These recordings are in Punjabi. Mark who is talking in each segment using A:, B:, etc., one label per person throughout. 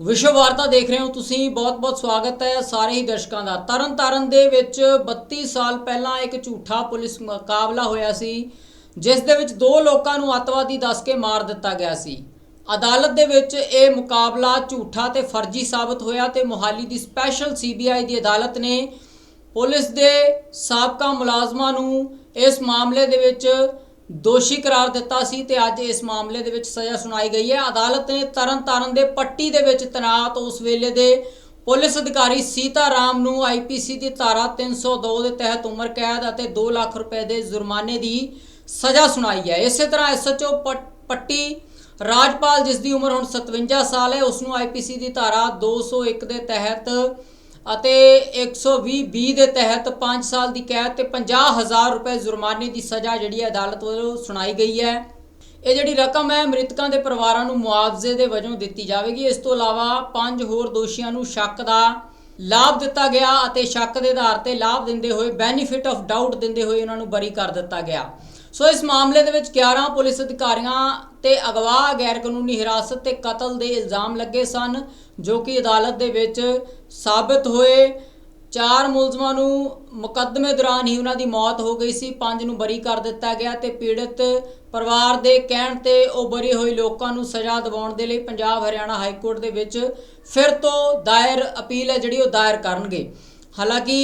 A: ਵਿਸ਼ਵ ਵਾਰਤਾ ਦੇਖ ਰਹੇ ਹੋ ਤੁਸੀਂ। ਬਹੁਤ-ਬਹੁਤ ਸਵਾਗਤ ਹੈ ਸਾਰੇ ਹੀ ਦਰਸ਼ਕਾਂ ਦਾ। ਤਰਨਤਾਰਨ ਦੇ ਵਿੱਚ 32 ਸਾਲ ਪਹਿਲਾਂ ਇੱਕ ਝੂਠਾ ਪੁਲਿਸ ਮੁਕਾਬਲਾ ਹੋਇਆ ਸੀ, ਜਿਸ ਦੇ ਵਿੱਚ ਦੋ ਲੋਕਾਂ ਨੂੰ ਅੱਤਵਾਦੀ ਦੱਸ ਕੇ ਮਾਰ ਦਿੱਤਾ ਗਿਆ ਸੀ। ਅਦਾਲਤ ਦੇ ਵਿੱਚ ਇਹ ਮੁਕਾਬਲਾ ਝੂਠਾ ਤੇ ਫਰਜ਼ੀ ਸਾਬਤ ਹੋਇਆ ਤੇ ਮੁਹਾਲੀ ਦੀ ਸਪੈਸ਼ਲ ਸੀਬੀਆਈ ਦੀ ਅਦਾਲਤ ਨੇ ਪੁਲਿਸ ਦੇ ਸਾਬਕਾ ਮੁਲਾਜ਼ਮਾਂ ਨੂੰ ਇਸ ਮਾਮਲੇ ਦੇ ਵਿੱਚ ਦੋਸ਼ੀ ਕਰਾਰ ਦਿੱਤਾ ਸੀ ਤੇ ਅੱਜ ਇਸ ਮਾਮਲੇ ਦੇ ਵਿੱਚ ਸਜ਼ਾ ਸੁਣਾਈ ਗਈ ਹੈ। ਅਦਾਲਤ ਨੇ ਤਰਨਤਾਰਨ ਦੇ ਪੱਟੀ ਦੇ ਵਿੱਚ ਤੈਨਾਤ ਉਸ ਵੇਲੇ ਦੇ ਪੁਲਿਸ ਅਧਿਕਾਰੀ ਸੀਤਾ ਰਾਮ ਨੂੰ ਆਈਪੀਸੀ ਦੀ ਧਾਰਾ 302 ਦੇ ਤਹਿਤ ਉਮਰ ਕੈਦ ਅਤੇ 2 ਲੱਖ ਰੁਪਏ ਦੇ ਜੁਰਮਾਨੇ ਦੀ ਸਜ਼ਾ ਸੁਣਾਈ ਹੈ। ਇਸੇ ਤਰ੍ਹਾਂ ਐਸਐਚਓ ਪੱਟੀ ਰਾਜਪਾਲ, ਜਿਸ ਦੀ ਉਮਰ ਹੁਣ 57 ਸਾਲ ਹੈ, ਉਸ ਨੂੰ ਆਈਪੀਸੀ ਦੀ ਧਾਰਾ 201 ਦੇ ਤਹਿਤ ਅਤੇ 120 ਬੀ ਦੇ ਤਹਿਤ 5 ਸਾਲ ਦੀ ਕੈਦ ਤੇ 50000 ਰੁਪਏ ਜੁਰਮਾਨੇ ਦੀ ਸਜ਼ਾ ਜਿਹੜੀ ਹੈ ਅਦਾਲਤ ਵੱਲੋਂ ਸੁਣਾਈ ਗਈ ਹੈ। ਇਹ ਜਿਹੜੀ ਰਕਮ ਹੈ, ਮ੍ਰਿਤਕਾਂ ਦੇ ਪਰਿਵਾਰਾਂ ਨੂੰ ਮੁਆਵਜ਼ੇ ਦੇ ਵਜੋਂ ਦਿੱਤੀ ਜਾਵੇਗੀ। ਇਸ ਤੋਂ ਇਲਾਵਾ ਪੰਜ ਹੋਰ ਦੋਸ਼ੀਆਂ ਨੂੰ ਸ਼ੱਕ ਦਾ ਲਾਭ ਦਿੱਤਾ ਗਿਆ ਅਤੇ ਸ਼ੱਕ ਦੇ ਆਧਾਰ ਤੇ ਲਾਭ ਦਿੰਦੇ ਹੋਏ ਬੈਨੀਫਿਟ ਆਫ ਡਾਊਟ ਦਿੰਦੇ ਹੋਏ ਉਹਨਾਂ ਨੂੰ ਬਰੀ ਕਰ ਦਿੱਤਾ ਗਿਆ। ਸੋ ਇਸ ਮਾਮਲੇ ਦੇ ਵਿੱਚ 11 ਪੁਲਿਸ ਅਧਿਕਾਰੀਆਂ ਤੇ ਅਗਵਾ ਗੈਰ ਕਾਨੂੰਨੀ ਹਿਰਾਸਤ ਤੇ ਕਤਲ ਦੇ ਇਲਜ਼ਾਮ ਲੱਗੇ ਸਨ, ਜੋ ਕਿ ਅਦਾਲਤ ਦੇ ਵਿੱਚ ਸਾਬਤ ਹੋਏ। ਚਾਰ ਮੁਲਜ਼ਮਾਂ ਨੂੰ ਮੁਕੱਦਮੇ ਦੌਰਾਨ ਹੀ ਉਹਨਾਂ ਦੀ ਮੌਤ ਹੋ ਗਈ ਸੀ। ਪੰਜ ਨੂੰ ਬਰੀ ਕਰ ਦਿੱਤਾ ਗਿਆ ਤੇ ਪੀੜਤ ਪਰਿਵਾਰ ਦੇ ਕਹਿਣ ਤੇ ਉਹ ਬਰੀ ਹੋਏ ਲੋਕਾਂ ਨੂੰ ਸਜ਼ਾ ਦਿਵਾਉਣ ਦੇ ਲਈ ਪੰਜਾਬ ਹਰਿਆਣਾ ਹਾਈ ਕੋਰਟ ਦੇ ਵਿੱਚ ਫਿਰ ਤੋਂ ਦਾਇਰ ਅਪੀਲ ਹੈ, ਜਿਹੜੀ ਉਹ ਦਾਇਰ ਕਰਨਗੇ। ਹਾਲਾਂਕਿ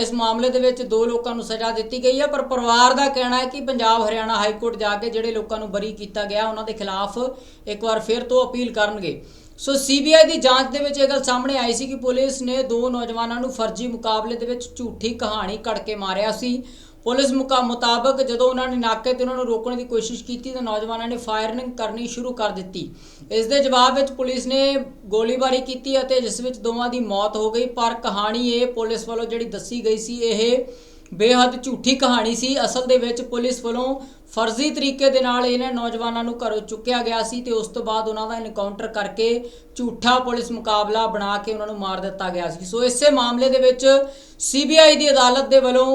A: ਇਸ ਮਾਮਲੇ ਦੇ ਵਿੱਚ ਦੋ ਲੋਕਾਂ ਨੂੰ ਸਜ਼ਾ ਦਿੱਤੀ ਗਈ ਹੈ, ਪਰ ਪਰਿਵਾਰ ਦਾ ਕਹਿਣਾ ਹੈ ਕਿ ਪੰਜਾਬ ਹਰਿਆਣਾ ਹਾਈ ਕੋਰਟ ਜਾ ਕੇ ਜਿਹੜੇ ਲੋਕਾਂ ਨੂੰ ਬਰੀ ਕੀਤਾ ਗਿਆ, ਉਹਨਾਂ ਦੇ ਖਿਲਾਫ ਇੱਕ ਵਾਰ ਫਿਰ ਤੋਂ ਅਪੀਲ ਕਰਨਗੇ। ਸੋ ਸੀਬੀਆਈ ਦੀ ਜਾਂਚ ਦੇ ਵਿੱਚ ਇਹ ਗੱਲ ਸਾਹਮਣੇ ਆਈ ਸੀ ਕਿ ਪੁਲਿਸ ਨੇ ਦੋ ਨੌਜਵਾਨਾਂ ਨੂੰ ਫਰਜ਼ੀ ਮੁਕਾਬਲੇ ਦੇ ਵਿੱਚ ਝੂਠੀ ਕਹਾਣੀ ਕੱਢ ਕੇ ਮਾਰਿਆ ਸੀ। ਪੁਲਿਸ ਮੁਕਾ ਮੁਤਾਬਕ ਜਦੋਂ ਉਹਨਾਂ ਨੇ ਨਾਕੇ ਤੇ ਉਹਨਾਂ ਨੂੰ ਰੋਕਣ ਦੀ ਕੋਸ਼ਿਸ਼ ਕੀਤੀ ਤਾਂ ਨੌਜਵਾਨਾਂ ਨੇ ਫਾਇਰਿੰਗ ਕਰਨੀ ਸ਼ੁਰੂ ਕਰ ਦਿੱਤੀ। ਇਸ ਦੇ ਜਵਾਬ ਵਿੱਚ ਪੁਲਿਸ ਨੇ ਗੋਲੀਬਾਰੀ ਕੀਤੀ ਅਤੇ ਜਿਸ ਵਿੱਚ ਦੋਵਾਂ ਦੀ ਮੌਤ ਹੋ ਗਈ। ਪਰ ਕਹਾਣੀ ਇਹ ਪੁਲਿਸ ਵੱਲੋਂ ਜਿਹੜੀ ਦੱਸੀ ਗਈ ਸੀ, ਇਹ ਬੇਹੱਦ ਝੂਠੀ ਕਹਾਣੀ ਸੀ। ਅਸਲ ਦੇ ਵਿੱਚ ਪੁਲਿਸ ਵੱਲੋਂ ਫਰਜ਼ੀ ਤਰੀਕੇ ਦੇ ਨਾਲ ਇਹਨਾਂ ਨੌਜਵਾਨਾਂ ਨੂੰ ਘਰੋਂ ਚੁੱਕਿਆ ਗਿਆ ਸੀ ਤੇ ਉਸ ਤੋਂ ਬਾਅਦ ਉਹਨਾਂ ਦਾ ਇਨਕਾਊਂਟਰ ਕਰਕੇ ਝੂਠਾ ਪੁਲਿਸ ਮੁਕਾਬਲਾ ਬਣਾ ਕੇ ਉਹਨਾਂ ਨੂੰ ਮਾਰ ਦਿੱਤਾ ਗਿਆ ਸੀ। ਸੋ ਇਸੇ ਮਾਮਲੇ ਦੇ ਵਿੱਚ ਸੀਬੀਆਈ ਦੀ ਅਦਾਲਤ ਦੇ ਵੱਲੋਂ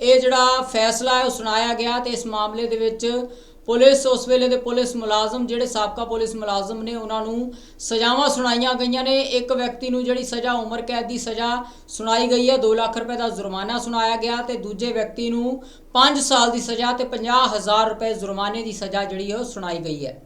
A: ਇਹ ਜਿਹੜਾ ਫੈਸਲਾ ਹੈ ਉਹ ਸੁਣਾਇਆ ਗਿਆ ਤੇ ਇਸ ਮਾਮਲੇ ਦੇ ਵਿੱਚ ਪੁਲਿਸ, ਉਸ ਵੇਲੇ ਦੇ ਪੁਲਿਸ ਮੁਲਾਜ਼ਮ, ਜਿਹੜੇ ਸਾਬਕਾ ਪੁਲਿਸ ਮੁਲਾਜ਼ਮ ਨੇ, ਉਹਨਾਂ ਨੂੰ ਸਜ਼ਾਵਾਂ ਸੁਣਾਈਆਂ ਗਈਆਂ ਨੇ। ਇੱਕ ਵਿਅਕਤੀ ਨੂੰ ਜਿਹੜੀ ਸਜ਼ਾ, ਉਮਰ ਕੈਦ ਦੀ ਸਜ਼ਾ ਸੁਣਾਈ ਗਈ ਹੈ। 2 ਲੱਖ ਰੁਪਏ ਦਾ ਜੁਰਮਾਨਾ ਸੁਣਾਇਆ ਗਿਆ ਤੇ ਦੂਜੇ ਵਿਅਕਤੀ ਨੂੰ 5 ਸਾਲ ਦੀ ਸਜ਼ਾ ਤੇ 50000 ਰੁਪਏ ਜੁਰਮਾਨੇ ਦੀ ਸਜ਼ਾ ਜਿਹੜੀ ਹੈ ਉਹ ਸੁਣਾਈ ਗਈ ਹੈ।